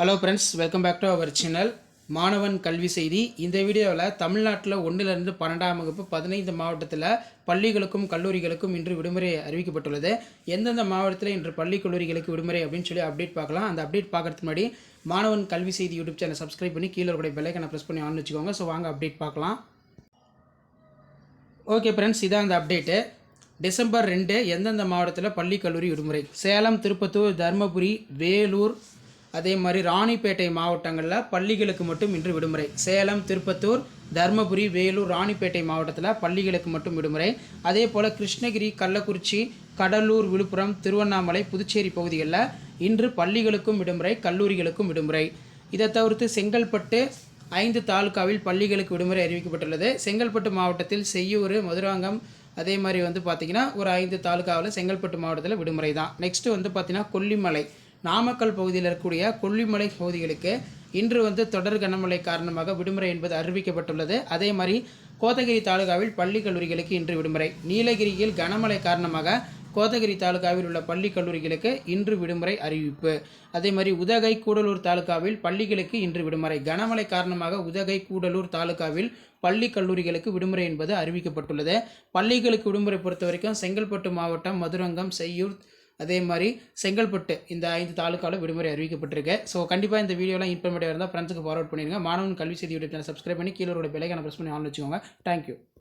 Hello friends welcome back to our channel மாணவன் கல்வி செய்தி இந்த வீடியோவில் தமிழ்நாட்டில் ஒன்றிலிருந்து பன்னெண்டாம் வகுப்பு பதினைந்து மாவட்டத்தில் பள்ளிகளுக்கும் கல்லூரிகளுக்கும் இன்று விடுமுறை அறிவிக்கப்பட்டுள்ளது. எந்தெந்த மாவட்டத்தில் இன்று பள்ளி கல்லூரிகளுக்கு விடுமுறை அப்படின்னு சொல்லி அப்டேட் பார்க்கலாம். அந்த அப்டேட் பார்க்குறதுக்கு முன்னாடி மாணவன் கல்வி செய்தி யூடியூப் சேனல் சப்ஸ்கிரைப் பண்ணி கீழே கூட பெல்லைக்கனை ப்ரெஸ் பண்ணி ஆன் வச்சுக்கோங்க. ஸோ வாங்க அப்டேட் பார்க்கலாம். ஓகே ஃப்ரெண்ட்ஸ் இதான் அந்த அப்டேட்டு டிசம்பர் ரெண்டு எந்தெந்த மாவட்டத்தில் பள்ளி கல்லூரி விடுமுறை? சேலம் திருப்பத்தூர் தருமபுரி வேலூர் அதே மாதிரி ராணிப்பேட்டை மாவட்டங்களில் பள்ளிகளுக்கு மட்டும் இன்று விடுமுறை. சேலம் திருப்பத்தூர் தருமபுரி வேலூர் ராணிப்பேட்டை மாவட்டத்தில் பள்ளிகளுக்கு மட்டும் விடுமுறை. அதே போல் கிருஷ்ணகிரி கள்ளக்குறிச்சி கடலூர் விழுப்புரம் திருவண்ணாமலை புதுச்சேரி பகுதிகளில் இன்று பள்ளிகளுக்கும் விடுமுறை கல்லூரிகளுக்கும் விடுமுறை. இதை தவிர்த்து செங்கல்பட்டு ஐந்து தாலுகாவில் பள்ளிகளுக்கு விடுமுறை அறிவிக்கப்பட்டுள்ளது. செங்கல்பட்டு மாவட்டத்தில் செய்யூர் மதுராங்கம் அதே மாதிரி வந்து பார்த்திங்கன்னா ஒரு ஐந்து தாலுக்காவில் செங்கல்பட்டு மாவட்டத்தில் விடுமுறை தான் நெக்ஸ்ட்டு வந்து பார்த்திங்கன்னா கொல்லிமலை. நாமக்கல் பகுதியில் இருக்கக்கூடிய கொல்லிமலை பகுதிகளுக்கு இன்று வந்து தொடர் கனமழை காரணமாக விடுமுறை என்பது அறிவிக்கப்பட்டுள்ளது. அதே மாதிரி கோத்தகிரி தாலுகாவில் பள்ளி கல்லூரிகளுக்கு இன்று விடுமுறை. நீலகிரியில் கனமழை காரணமாக கோத்தகிரி தாலுகாவில் உள்ள பள்ளி கல்லூரிகளுக்கு இன்று விடுமுறை அறிவிப்பு. அதே மாதிரி உதகை கூடலூர் தாலுகாவில் பள்ளிகளுக்கு இன்று விடுமுறை. கனமழை காரணமாக உதகை கூடலூர் தாலுகாவில் பள்ளி கல்லூரிகளுக்கு விடுமுறை என்பது அறிவிக்கப்பட்டுள்ளது. பள்ளிகளுக்கு விடுமுறை பொறுத்த வரைக்கும் செங்கல்பட்டு மாவட்டம் மதுரங்கம் செய்யூர் அதே மாதிரி செங்கல்பட்டு இந்த ஐந்து தாலுக்காவில் விடுமுறை அறிவிக்கப்பட்டிருக்கு. ஸோ கண்டிப்பாக இந்த வீடியோலாம் இன்ஃபர்மேட்டிவாக இருந்தால் ஃப்ரெண்ட்ஸுக்கு ஃபார்வர்ட் பண்ணிடுங்க. மாணவன் கல்வி செய்தி யூடியூப் சேனல் சப்ஸ்கிரைப் பண்ணி கீழே ஒரு பெலைக்கான ப்ரெஸ் பண்ணி ஆன் வச்சுக்கோங்க. Thank you